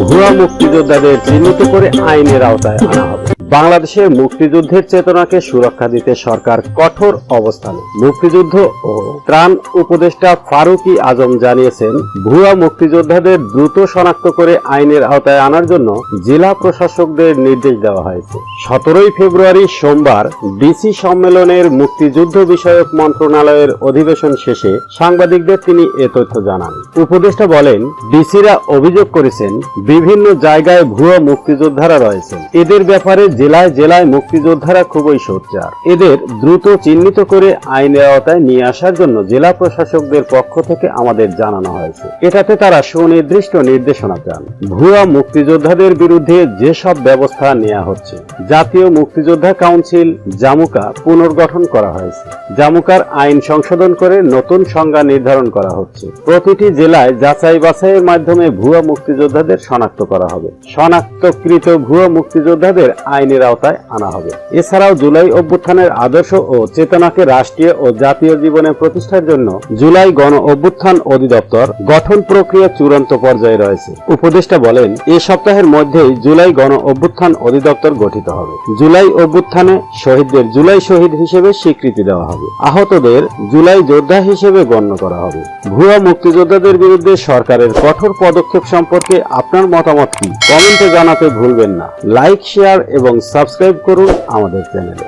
ভুয়া মুক্তিযোদ্ধাদের চিহ্নিত করে আইনের আওতায় আনা হবে। বাংলাদেশে মুক্তিযুদ্ধের চেতনাকে সুরক্ষা দিতে সরকার কঠোর অবস্থানে। মুক্তিযুদ্ধ ও ত্রাণ উপদেষ্টা ফারুকি আজম জানিয়েছেন, ভুয়া মুক্তিযোদ্ধাদের দ্রুত শনাক্ত করে আইনের আওতায় আনার জন্য জেলা প্রশাসকদের নির্দেশ দেওয়া হয়েছে। সতেরোই ফেব্রুয়ারি সোমবার ডিসি সম্মেলনের মুক্তিযুদ্ধ বিষয়ক মন্ত্রণালয়ের অধিবেশন শেষে সাংবাদিকদের তিনি এ তথ্য জানান। উপদেষ্টা বলেন, ডিসিরা অভিযোগ করেছেন, বিভিন্ন জায়গায় ভুয়া মুক্তিযোদ্ধারা রয়েছেন। এদের ব্যাপারে জেলায় জেলায় মুক্তিযোদ্ধারা খুবই সোচ্চার। এদের দ্রুত চিহ্নিত করে আইনের আওতায় নিয়ে আসার জন্য জেলা প্রশাসকদের পক্ষ থেকে আমাদের জানানো হয়েছে। এটাতে তারা সুনির্দিষ্ট নির্দেশনা চান ভুয়া মুক্তিযোদ্ধাদের বিরুদ্ধে যেসব ব্যবস্থা নেওয়া হচ্ছে, জাতীয় মুক্তিযোদ্ধা কাউন্সিল, জামুকা পুনর্গঠন করা হয়েছে। জামুকার আইন সংশোধন করে নতুন সংজ্ঞা নির্ধারণ করা হচ্ছে। প্রতিটি জেলায় যাচাই বাছাইয়ের মাধ্যমে ভুয়া মুক্তিযোদ্ধাদের শনাক্ত করা হবে। শনাক্তকৃত ভুয়া মুক্তিযোদ্ধাদের আইনের আওতায় আনা হবে। এছাড়াও জুলাই অভ্যুত্থানের আদর্শ ও চেতনাকে রাষ্ট্রীয় ও জাতীয় জীবনে প্রতিষ্ঠার জন্য জুলাই গণ অভ্যুত্থান অধিদপ্তর গঠন প্রক্রিয়া চূড়ান্ত পর্যায়ে রয়েছে। উপদেষ্টা বলেন, এ সপ্তাহের মধ্যেই জুলাই গণ অভ্যুত্থান অধিদপ্তর গঠিত হবে। জুলাই অভ্যুত্থানে শহীদদের জুলাই শহীদ হিসেবে স্বীকৃতি দেওয়া হবে। আহতদের জুলাই যোদ্ধা হিসেবে গণ্য করা হবে। ভুয়া মুক্তিযোদ্ধাদের বিরুদ্ধে সরকারের কঠোর পদক্ষেপ সম্পর্কে আপনার মতামত কি? কমেন্টে জানাতে ভুলবেন না। লাইক, শেয়ার এবং সাবস্ক্রাইব করুন আমাদের চ্যানেলে।